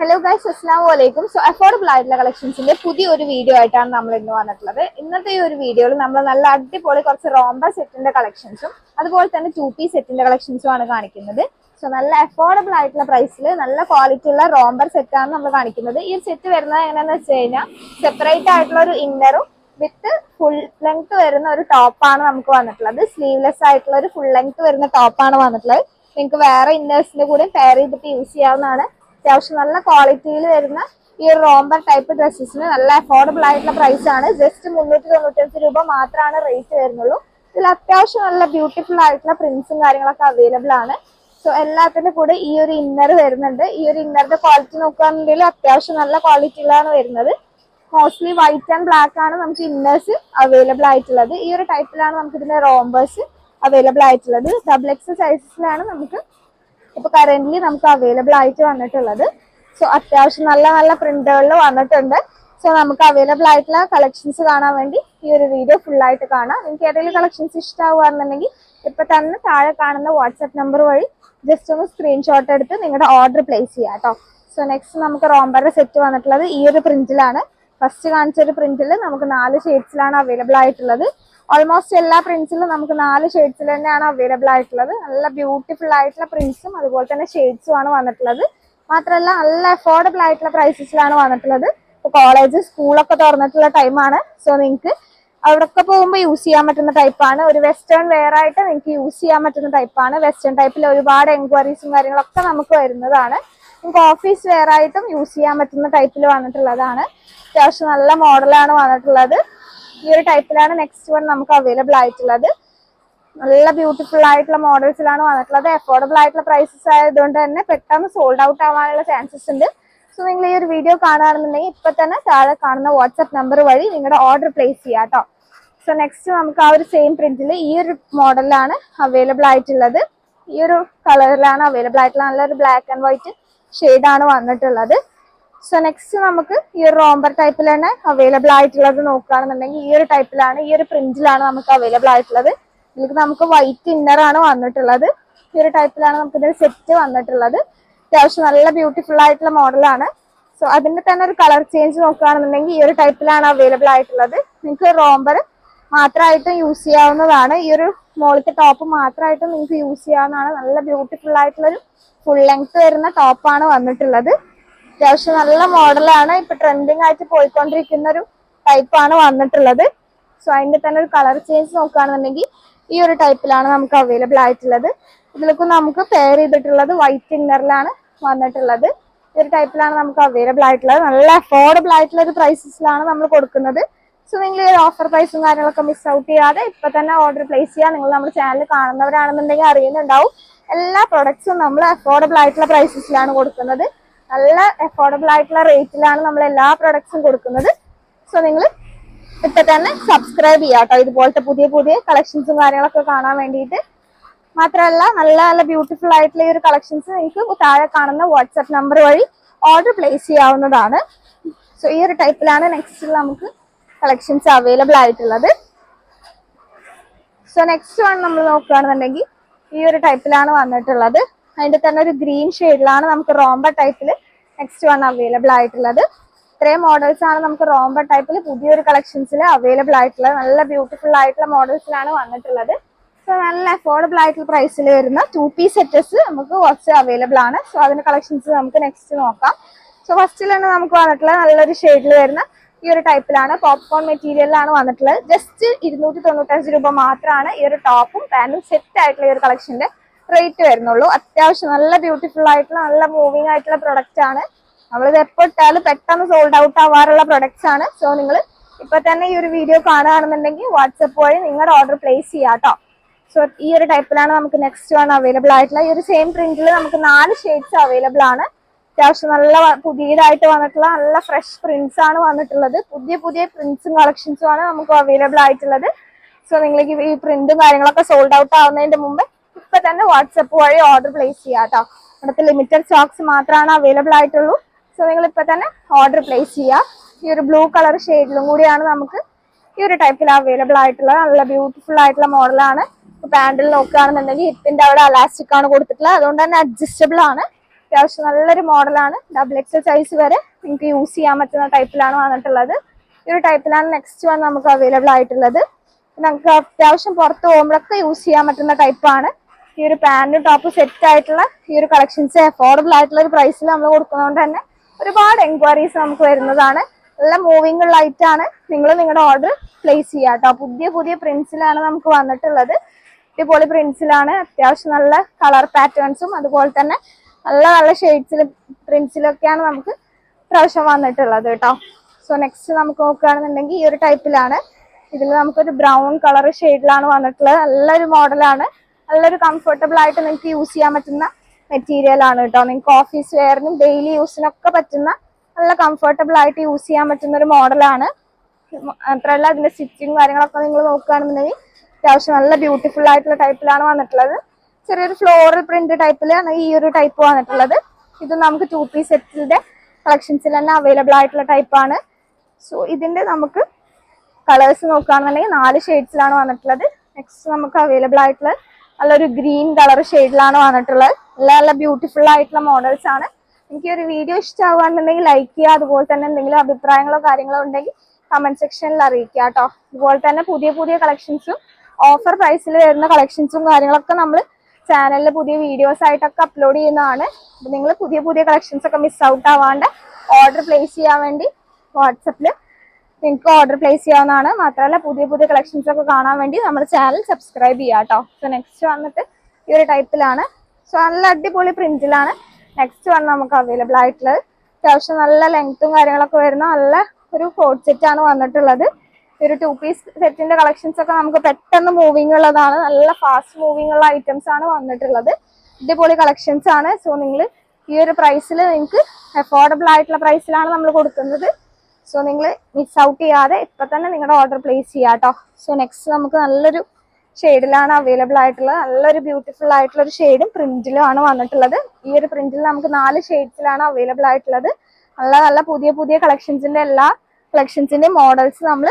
Hello guys അസ്സാം വലൈക്കും so affordable ആയിട്ടുള്ള കളക്ഷൻസിന്റെ പുതിയൊരു വീഡിയോ ആയിട്ടാണ് നമ്മൾ ഇന്ന് വന്നിട്ടുള്ളത്. ഇന്നത്തെ ഈ ഒരു വീഡിയോയിൽ നമ്മൾ നല്ല അടിപൊളി കുറച്ച് റോംബ സെറ്റിന്റെ കളക്ഷൻസും അതുപോലെ തന്നെ ടു പീസ് സെറ്റിന്റെ കളക്ഷൻസും ആണ് കാണിക്കുന്നത്. സോ നല്ല അഫോർഡബിൾ ആയിട്ടുള്ള പ്രൈസിൽ നല്ല ക്വാളിറ്റി ഉള്ള റോംബർ സെറ്റ് ആണ് നമ്മൾ കാണിക്കുന്നത്. ഈ സെറ്റ് വരുന്നത് എങ്ങനെയാന്ന് വെച്ച് കഴിഞ്ഞാൽ സെപ്പറേറ്റ് ആയിട്ടുള്ള ഒരു ഇന്നറും വിത്ത് ഫുൾ ലെങ്ത് വരുന്ന ഒരു ടോപ്പാണ് നമുക്ക് വന്നിട്ടുള്ളത്. സ്ലീവ്ലെസ് ആയിട്ടുള്ള ഒരു ഫുൾ ലെങ്ത് വരുന്ന ടോപ്പാണ് വന്നിട്ടുള്ളത്. നിങ്ങൾക്ക് വേറെ ഇന്നേഴ്സിന്റെ കൂടെ പെയർ ചെയ്തിട്ട് യൂസ് ചെയ്യാവുന്നതാണ്. അത്യാവശ്യം നല്ല ക്വാളിറ്റിയിൽ വരുന്ന ഈ ഒരു റോംബർ ടൈപ്പ് ഡ്രസ്സസിന് നല്ല അഫോർഡബിൾ ആയിട്ടുള്ള പ്രൈസ് ആണ്. ജസ്റ്റ് മുന്നൂറ്റി തൊണ്ണൂറ്റഞ്ച് രൂപ മാത്രമാണ് റേറ്റ് വരുന്നുള്ളൂ. ഇതിൽ അത്യാവശ്യം നല്ല ബ്യൂട്ടിഫുൾ ആയിട്ടുള്ള പ്രിന്റ്സും കാര്യങ്ങളൊക്കെ അവൈലബിൾ ആണ്. സോ എല്ലാത്തിന്റെ കൂടെ ഈ ഒരു ഇന്നർ വരുന്നുണ്ട്. ഈ ഒരു ഇന്നറിന്റെ ക്വാളിറ്റി നോക്കുകയാണെങ്കിൽ അത്യാവശ്യം നല്ല ക്വാളിറ്റിയിലാണ് വരുന്നത്. മോസ്റ്റ്ലി വൈറ്റ് ആൻഡ് ബ്ലാക്ക് ആണ് നമുക്ക് ഇന്നേഴ്സ് അവൈലബിൾ ആയിട്ടുള്ളത്. ഈ ഒരു ടൈപ്പിലാണ് നമുക്ക് ഇതിന്റെ റോംബേഴ്സ് അവൈലബിൾ ആയിട്ടുള്ളത്. ഡബിൾ എക്സ് സൈസസിലാണ് നമുക്ക് ഇപ്പൊ കറന്റ് നമുക്ക് അവൈലബിൾ ആയിട്ട് വന്നിട്ടുള്ളത്. സോ അത്യാവശ്യം നല്ല നല്ല പ്രിന്റുകളിൽ വന്നിട്ടുണ്ട്. സോ നമുക്ക് അവൈലബിൾ ആയിട്ടുള്ള കളക്ഷൻസ് കാണാൻ വേണ്ടി ഈ ഒരു വീഡിയോ ഫുൾ ആയിട്ട് കാണാം. നിങ്ങൾക്ക് ഏതെങ്കിലും കളക്ഷൻസ് ഇഷ്ടമാവുകയാണെന്നുണ്ടെങ്കിൽ ഇപ്പൊ തന്നെ താഴെ കാണുന്ന വാട്സ്ആപ്പ് നമ്പർ വഴി ജസ്റ്റ് ഒന്ന് സ്ക്രീൻഷോട്ട് എടുത്ത് നിങ്ങളുടെ ഓർഡർ പ്ലേസ് ചെയ്യാം കേട്ടോ സോ നെക്സ്റ്റ് നമുക്ക് റോംബറിന്റെ സെറ്റ് വന്നിട്ടുള്ളത് ഈ ഒരു പ്രിന്റിലാണ് ഫസ്റ്റ് കാണിച്ച ഒരു പ്രിന്റിൽ നമുക്ക് നാല് ഷെയ്ഡ്സിലാണ് അവൈലബിൾ ആയിട്ടുള്ളത്. ഓൾമോസ്റ്റ് എല്ലാ പ്രിന്റ്സിലും നമുക്ക് നാല് ഷെയ്ഡ്സിൽ തന്നെയാണ് അവൈലബിൾ ആയിട്ടുള്ളത്. നല്ല ബ്യൂട്ടിഫുൾ ആയിട്ടുള്ള പ്രിന്റ്സും അതുപോലെ തന്നെ ഷെയ്ഡ്സും ആണ് വന്നിട്ടുള്ളത്. മാത്രമല്ല നല്ല അഫോർഡബിൾ ആയിട്ടുള്ള പ്രൈസസിലാണ് വന്നിട്ടുള്ളത്. ഇപ്പോൾ കോളേജ് സ്കൂളൊക്കെ തുറന്നിട്ടുള്ള ടൈമാണ് സോ നിങ്ങൾക്ക് അവിടെയൊക്കെ പോകുമ്പോൾ യൂസ് ചെയ്യാൻ പറ്റുന്ന ടൈപ്പാണ് ഒരു വെസ്റ്റേൺ വെയർ ആയിട്ട് നിങ്ങൾക്ക് യൂസ് ചെയ്യാൻ പറ്റുന്ന ടൈപ്പാണ് വെസ്റ്റേൺ ടൈപ്പിൽ ഒരുപാട് എൻക്വയറീസും കാര്യങ്ങളൊക്കെ നമുക്ക് വരുന്നതാണ്. നിങ്ങൾക്ക് ഓഫീസ് വെയർ ആയിട്ടും യൂസ് ചെയ്യാൻ പറ്റുന്ന ടൈപ്പിൽ വന്നിട്ടുള്ളതാണ്. അത്യാവശ്യം നല്ല മോഡലാണ് വന്നിട്ടുള്ളത്. ഈ ഒരു ടൈപ്പിലാണ് നെക്സ്റ്റ് വൺ നമുക്ക് അവൈലബിൾ ആയിട്ടുള്ളത്. നല്ല ബ്യൂട്ടിഫുൾ ആയിട്ടുള്ള മോഡൽസിലാണ് വന്നിട്ടുള്ളത്. അഫോർഡബിൾ ആയിട്ടുള്ള പ്രൈസസ് ആയതുകൊണ്ട് തന്നെ പെട്ടെന്ന് സോൾഡ് ഔട്ട് ആവാനുള്ള ചാൻസസ് ഉണ്ട്. സോ നിങ്ങൾ ഈ ഒരു വീഡിയോ കാണുകയാണെന്നുണ്ടെങ്കിൽ ഇപ്പൊ തന്നെ താഴെ കാണുന്ന വാട്സ്ആപ്പ് നമ്പർ വഴി നിങ്ങളുടെ ഓർഡർ പ്ലേസ് ചെയ്യാം കേട്ടോ സോ നെക്സ്റ്റ് നമുക്ക് ആ ഒരു സെയിം പ്രിന്റിൽ ഈ ഒരു മോഡലിലാണ് അവൈലബിൾ ആയിട്ടുള്ളത്. ഈ ഒരു കളറിലാണ് അവൈലബിൾ ആയിട്ടുള്ള നല്ലൊരു ബ്ലാക്ക് ആൻഡ് വൈറ്റ് ഷെയ്ഡാണ് വന്നിട്ടുള്ളത്. സോ നെക്സ്റ്റ് നമുക്ക് ഈ ഒരു റോംബർ തന്നെ അവൈലബിൾ ആയിട്ടുള്ളത് നോക്കുകയാണെന്നുണ്ടെങ്കിൽ ഈ ഒരു ടൈപ്പിലാണ് ഈ ഒരു പ്രിന്റിലാണ് നമുക്ക് അവൈലബിൾ ആയിട്ടുള്ളത്. ഇതിലേക്ക് നമുക്ക് വൈറ്റ് ഇന്നർ ആണ് വന്നിട്ടുള്ളത്. ഈ ഒരു ടൈപ്പിലാണ് നമുക്ക് ഇതിൽ സെറ്റ് വന്നിട്ടുള്ളത്. അത്യാവശ്യം നല്ല ബ്യൂട്ടിഫുൾ ആയിട്ടുള്ള മോഡലാണ് സോ അതിന്റെ തന്നെ ഒരു കളർ ചേഞ്ച് നോക്കുകയാണെന്നുണ്ടെങ്കിൽ ഈ ഒരു ടൈപ്പിലാണ് അവൈലബിൾ ആയിട്ടുള്ളത്. നിങ്ങൾക്ക് റോംബർ മാത്രമായിട്ടും യൂസ് ചെയ്യാവുന്നതാണ്. ഈ ഒരു മോളിത്തെ ടോപ്പ് മാത്രമായിട്ടും നിങ്ങൾക്ക് യൂസ് ചെയ്യാവുന്നതാണ്. നല്ല ബ്യൂട്ടിഫുൾ ആയിട്ടുള്ളൊരു ഫുൾ ലെങ്ത് വരുന്ന ടോപ്പാണ് വന്നിട്ടുള്ളത്. അത്യാവശ്യം നല്ല മോഡലാണ്. ഇപ്പൊ ട്രെൻഡിങ് ആയിട്ട് പോയിക്കൊണ്ടിരിക്കുന്ന ഒരു ടൈപ്പാണ് വന്നിട്ടുള്ളത്. സോ അതിന്റെ തന്നെ ഒരു കളർ ചേഞ്ച് നോക്കുകയാണെന്നുണ്ടെങ്കിൽ ഈ ഒരു ടൈപ്പിലാണ് നമുക്ക് അവൈലബിൾ ആയിട്ടുള്ളത്. ഇതിലേക്ക് നമുക്ക് പെയർ ചെയ്തിട്ടുള്ളത് വൈറ്റ് ഇന്നറിലാണ് വന്നിട്ടുള്ളത്. ഈ ഒരു ടൈപ്പിലാണ് നമുക്ക് അവൈലബിൾ ആയിട്ടുള്ളത്. നല്ല അഫോർഡബിൾ ആയിട്ടുള്ള ഒരു പ്രൈസസിലാണ് നമ്മൾ കൊടുക്കുന്നത്. സോ നിങ്ങൾ ഈ ഓഫർ പ്രൈസും കാര്യങ്ങളൊക്കെ മിസ് ഔട്ട് ചെയ്യാതെ ഇപ്പൊ തന്നെ ഓർഡർ പ്ലേസ് ചെയ്യുക നിങ്ങൾ നമ്മുടെ ചാനൽ കാണുന്നവരാണെന്നുണ്ടെങ്കിൽ അറിയുന്നുണ്ടാവും. എല്ലാ പ്രൊഡക്ട്സും നമ്മൾ അഫോർഡബിൾ ആയിട്ടുള്ള പ്രൈസസിലാണ് കൊടുക്കുന്നത്. നല്ല അഫോർഡബിൾ ആയിട്ടുള്ള റേറ്റിലാണ് നമ്മൾ എല്ലാ പ്രൊഡക്ട്സും കൊടുക്കുന്നത്. സോ നിങ്ങൾ ഇപ്പൊ തന്നെ സബ്സ്ക്രൈബ് ചെയ്യാം കേട്ടോ ഇതുപോലത്തെ പുതിയ പുതിയ കളക്ഷൻസും കാര്യങ്ങളൊക്കെ കാണാൻ വേണ്ടിയിട്ട്. മാത്രമല്ല നല്ല നല്ല ബ്യൂട്ടിഫുൾ ആയിട്ടുള്ള ഈ ഒരു കളക്ഷൻസ് നിങ്ങൾക്ക് താഴെ കാണുന്ന വാട്സാപ്പ് നമ്പർ വഴി ഓർഡർ പ്ലേസ് ചെയ്യാവുന്നതാണ്. സോ ഈ ഒരു ടൈപ്പിലാണ് നെക്സ്റ്റ് നമുക്ക് കളക്ഷൻസ് അവൈലബിൾ ആയിട്ടുള്ളത്. സോ നെക്സ്റ്റ് വൺ നമ്മൾ നോക്കുകയാണെന്നുണ്ടെങ്കിൽ ഈ ഒരു ടൈപ്പിലാണ് വന്നിട്ടുള്ളത്. അതിന്റെ തന്നെ ഒരു ഗ്രീൻ ഷെയ്ഡിലാണ് നമുക്ക് റോംബ ടൈപ്പിൽ നെക്സ്റ്റ് വൺ അവൈലബിൾ ആയിട്ടുള്ളത്. ഇത്രയും മോഡൽസ് ആണ് നമുക്ക് റോംബ ടൈപ്പിൽ പുതിയൊരു കളക്ഷൻസിൽ അവൈലബിൾ ആയിട്ടുള്ളത്. നല്ല ബ്യൂട്ടിഫുൾ ആയിട്ടുള്ള മോഡൽസിലാണ് വന്നിട്ടുള്ളത്. സോ നല്ല അഫോർഡബിൾ ആയിട്ടുള്ള പ്രൈസിൽ വരുന്ന ടു പീസ് സെറ്റസ് നമുക്ക് കുറച്ച് അവൈലബിൾ ആണ്. സോ അതിന്റെ കളക്ഷൻസ് നമുക്ക് നെക്സ്റ്റ് നോക്കാം. സോ ഫസ്റ്റിൽ തന്നെ നമുക്ക് വന്നിട്ടുള്ളത് നല്ലൊരു ഷെയ്ഡിൽ വരുന്ന ഈ ഒരു ടൈപ്പിലാണ് പോപ്കോൺ മെറ്റീരിയലിലാണ് വന്നിട്ടുള്ളത്. ജസ്റ്റ് ഇരുന്നൂറ്റി തൊണ്ണൂറ്റഞ്ച് രൂപ മാത്രമാണ് ഈ ഒരു ടോപ്പും പാന്റും സെറ്റ് ആയിട്ടുള്ള ഈ ഒരു കളക്ഷന്റെ റേറ്റ് വരുന്നുള്ളൂ. അത്യാവശ്യം നല്ല ബ്യൂട്ടിഫുൾ ആയിട്ടുള്ള നല്ല മൂവിങ് ആയിട്ടുള്ള പ്രൊഡക്റ്റ് ആണ്. നമ്മളിത് എപ്പോൾ ഇട്ടാലും പെട്ടെന്ന് സോൾഡ് ഔട്ട് ആവാറുള്ള പ്രൊഡക്ട്സ് ആണ്. സോ നിങ്ങൾ ഇപ്പൊ തന്നെ ഈ ഒരു വീഡിയോ കാണുകയാണെന്നുണ്ടെങ്കിൽ വാട്സപ്പ് വഴി നിങ്ങളുടെ ഓർഡർ പ്ലേസ് ചെയ്യാം കേട്ടോ സോ ഈ ഒരു ടൈപ്പിലാണ് നമുക്ക് നെക്സ്റ്റ് വൺ അവൈലബിൾ ആയിട്ടുള്ള. ഈ ഒരു സെയിം പ്രിന്റിൽ നമുക്ക് നാല് ഷെയ്ഡ്സ് അവൈലബിൾ ആണ്. അത്യാവശ്യം നല്ല പുതിയതായിട്ട് വന്നിട്ടുള്ള നല്ല ഫ്രഷ് പ്രിന്റ്സ് ആണ് വന്നിട്ടുള്ളത്. പുതിയ പുതിയ പ്രിന്റ്സും കളക്ഷൻസും ആണ് നമുക്ക് അവൈലബിൾ ആയിട്ടുള്ളത്. സോ നിങ്ങൾക്ക് ഈ പ്രിന്റും കാര്യങ്ങളൊക്കെ സോൾഡ് ഔട്ട് ആവുന്നതിന്റെ മുമ്പ് ഇപ്പൊ തന്നെ വാട്സപ്പ് വഴി ഓർഡർ പ്ലേസ് ചെയ്യാം കേട്ടോ. ലിമിറ്റഡ് സ്റ്റോക്സ് മാത്രമാണ് അവൈലബിൾ ആയിട്ടുള്ളൂ. സോ നിങ്ങൾ ഇപ്പൊ തന്നെ ഓർഡർ പ്ലേസ് ചെയ്യുക ഈ ഒരു ബ്ലൂ കളർ ഷെയ്ഡിലും കൂടിയാണ് നമുക്ക് ഈ ഒരു ടൈപ്പിൽ അവൈലബിൾ ആയിട്ടുള്ള നല്ല ബ്യൂട്ടിഫുൾ ആയിട്ടുള്ള മോഡലാണ് പാൻഡിൽ നോക്കുകയാണെന്നുണ്ടെങ്കിൽ ഹിപ്പിന്റെ അവിടെ അലാസ്റ്റിക് ആണ് കൊടുത്തിട്ടുള്ളത്. അതുകൊണ്ട് തന്നെ അഡ്ജസ്റ്റബിൾ ആണ്. അത്യാവശ്യം നല്ലൊരു മോഡലാണ് ഡബിൾ എക്സൽ സൈസ് വരെ നിങ്ങൾക്ക് യൂസ് ചെയ്യാൻ പറ്റുന്ന ടൈപ്പിലാണ് വന്നിട്ടുള്ളത്. ഈ ഒരു ടൈപ്പിലാണ് നെക്സ്റ്റ് വൺ നമുക്ക് അവൈലബിൾ ആയിട്ടുള്ളത്. നമുക്ക് അത്യാവശ്യം പുറത്ത് പോകുമ്പോഴൊക്കെ യൂസ് ചെയ്യാൻ പറ്റുന്ന ടൈപ്പാണ് ഈ ഒരു പാന്റും ടോപ്പ് സെറ്റ് ആയിട്ടുള്ള ഈ ഒരു കളക്ഷൻസ് അഫോർഡബിൾ ആയിട്ടുള്ള ഒരു പ്രൈസിൽ നമ്മൾ കൊടുക്കുന്നതുകൊണ്ട് തന്നെ ഒരുപാട് എൻക്വയറീസ് നമുക്ക് വരുന്നതാണ്. നല്ല മൂവിംഗ് ഉള്ള ഐറ്റം ആണ്. നിങ്ങൾ നിങ്ങളുടെ ഓർഡർ പ്ലേസ് ചെയ്യുക കേട്ടോ പുതിയ പുതിയ പ്രിൻസിലാണ് നമുക്ക് വന്നിട്ടുള്ളത്. അടിപൊളി പ്രിൻസിലാണ് അത്യാവശ്യം നല്ല കളർ പാറ്റേൺസും അതുപോലെ തന്നെ നല്ല നല്ല ഷെയ്ഡ്സിലും പ്രിൻസിലൊക്കെയാണ് നമുക്ക് പ്രാവശ്യം വന്നിട്ടുള്ളത് കേട്ടോ സോ നെക്സ്റ്റ് നമുക്ക് നോക്കുകയാണെന്നുണ്ടെങ്കിൽ ഈ ഒരു ടൈപ്പിലാണ് ഇതിൽ നമുക്കൊരു ബ്രൗൺ കളർ ഷെയ്ഡിലാണ് വന്നിട്ടുള്ളത്. നല്ലൊരു മോഡലാണ് നല്ലൊരു കംഫർട്ടബിൾ ആയിട്ട് നിങ്ങൾക്ക് യൂസ് ചെയ്യാൻ പറ്റുന്ന മെറ്റീരിയൽ ആണ് കേട്ടോ നിങ്ങൾക്ക് ഓഫീസ് വെയറിനും ഡെയിലി യൂസിനൊക്കെ പറ്റുന്ന നല്ല കംഫർട്ടബിൾ ആയിട്ട് യൂസ് ചെയ്യാൻ പറ്റുന്ന ഒരു മോഡലാണ് മാത്രമല്ല അതിന്റെ സ്റ്റിച്ചിങ് കാര്യങ്ങളൊക്കെ നിങ്ങൾ നോക്കുകയാണെന്നുണ്ടെങ്കിൽ അത്യാവശ്യം നല്ല ബ്യൂട്ടിഫുൾ ആയിട്ടുള്ള ടൈപ്പിലാണ് വന്നിട്ടുള്ളത്. ചെറിയൊരു ഫ്ലോറൽ പ്രിന്റ് ടൈപ്പിലാണ് ഈ ഒരു ടൈപ്പ് വന്നിട്ടുള്ളത്. ഇത് നമുക്ക് ടു പീസ് സെറ്റിന്റെ കളക്ഷൻസിൽ തന്നെ അവൈലബിൾ ആയിട്ടുള്ള ടൈപ്പാണ് സോ ഇതിന്റെ നമുക്ക് കളേഴ്സ് നോക്കുകയാണെന്നുണ്ടെങ്കിൽ നാല് ഷെയ്ഡ്സിലാണ് വന്നിട്ടുള്ളത്. നെക്സ്റ്റ് നമുക്ക് അവൈലബിൾ ആയിട്ടുള്ളത് നല്ലൊരു ഗ്രീൻ കളർ ഷെയ്ഡിലാണ് വന്നിട്ടുള്ളത്. നല്ല നല്ല ബ്യൂട്ടിഫുൾ ആയിട്ടുള്ള മോഡൽസ് ആണ്. എനിക്ക് ഒരു വീഡിയോ ഇഷ്ടമാവുകയാണെന്നുണ്ടെങ്കിൽ ലൈക്ക് ചെയ്യുക. അതുപോലെ തന്നെ എന്തെങ്കിലും അഭിപ്രായങ്ങളോ കാര്യങ്ങളോ ഉണ്ടെങ്കിൽ കമന്റ് സെക്ഷനിൽ അറിയിക്കുക കേട്ടോ. അതുപോലെ തന്നെ പുതിയ പുതിയ കളക്ഷൻസും ഓഫർ പ്രൈസിൽ വരുന്ന കളക്ഷൻസും കാര്യങ്ങളൊക്കെ നമ്മൾ ചാനലിൽ പുതിയ വീഡിയോസ് ആയിട്ടൊക്കെ അപ്ലോഡ് ചെയ്യുന്നതാണ്. നിങ്ങൾ പുതിയ പുതിയ കളക്ഷൻസ് ഒക്കെ മിസ് ഔട്ട് ആവാണ്ട് ഓർഡർ പ്ലേസ് ചെയ്യാൻ വേണ്ടി വാട്സപ്പിൽ നിങ്ങൾക്ക് ഓർഡർ പ്ലേസ് ചെയ്യാവുന്നതാണ്. മാത്രമല്ല പുതിയ പുതിയ കളക്ഷൻസ് ഒക്കെ കാണാൻ വേണ്ടി നമ്മുടെ ചാനൽ സബ്സ്ക്രൈബ് ചെയ്യാം കേട്ടോ സോ നെക്സ്റ്റ് വന്നിട്ട് ഈ ഒരു ടൈപ്പിലാണ് സോ നല്ല അടിപൊളി പ്രിന്റിലാണ് നെക്സ്റ്റ് വൺ നമുക്ക് അവൈലബിൾ ആയിട്ടുള്ളത്. അത്യാവശ്യം നല്ല ലെങ്ത്തും കാര്യങ്ങളൊക്കെ വരുന്ന നല്ല ഒരു കോഡ് സെറ്റ് ആണ് വന്നിട്ടുള്ളത്. ഒരു ടു പീസ് സെറ്റിന്റെ കളക്ഷൻസ് ഒക്കെ നമുക്ക് പെട്ടെന്ന് മൂവിങ് ഉള്ളതാണ്. നല്ല ഫാസ്റ്റ് മൂവിങ് ഉള്ള ഐറ്റംസ് ആണ് വന്നിട്ടുള്ളത്. അടിപൊളി കളക്ഷൻസ് ആണ്. സോ നിങ്ങൾ ഈ ഒരു പ്രൈസിൽ നിങ്ങൾക്ക് അഫോർഡബിൾ ആയിട്ടുള്ള പ്രൈസിലാണ് നമ്മൾ കൊടുക്കുന്നത്. സോ നിങ്ങൾ മിസ് ഔട്ട് ചെയ്യാതെ ഇപ്പൊ തന്നെ നിങ്ങളുടെ ഓർഡർ പ്ലേസ് ചെയ്യാം കേട്ടോ സോ നെക്സ്റ്റ് നമുക്ക് നല്ലൊരു ഷെയ്ഡിലാണ് അവൈലബിൾ ആയിട്ടുള്ളത്. നല്ലൊരു ബ്യൂട്ടിഫുൾ ആയിട്ടുള്ള ഒരു ഷെയ്ഡും പ്രിന്റിലും ആണ് വന്നിട്ടുള്ളത്. ഈ ഒരു പ്രിന്റിൽ നമുക്ക് നാല് ഷെയ്ഡ്സിലാണ് അവൈലബിൾ ആയിട്ടുള്ളത്. നല്ല നല്ല പുതിയ പുതിയ കളക്ഷൻസിന്റെ എല്ലാ കളക്ഷൻസിന്റെ മോഡൽസ് നമ്മൾ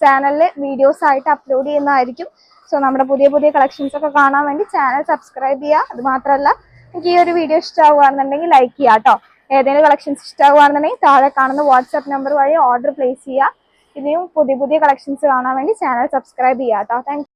ചാനലിൽ വീഡിയോസ് ആയിട്ട് അപ്ലോഡ് ചെയ്യുന്നതായിരിക്കും. സോ നമ്മുടെ പുതിയ പുതിയ കളക്ഷൻസ് ഒക്കെ കാണാൻ വേണ്ടി ചാനൽ സബ്സ്ക്രൈബ് ചെയ്യുക. അത് മാത്രമല്ല എനിക്ക് ഈ ഒരു വീഡിയോ ഇഷ്ടമാവുകയാണെന്നുണ്ടെങ്കിൽ ലൈക്ക് ചെയ്യാം കേട്ടോ ഏതെങ്കിലും കളക്ഷൻസ് ഇഷ്ടമാകുകയാണെന്നുണ്ടെങ്കിൽ താഴെ കാണുന്ന വാട്സ്ആപ്പ് നമ്പർ വഴി ഓർഡർ പ്ലേസ് ചെയ്യുക. ഇനിയും പുതിയ പുതിയ കളക്ഷൻസ് കാണാൻ വേണ്ടി ചാനൽ സബ്സ്ക്രൈബ് കേട്ടോ താങ്ക്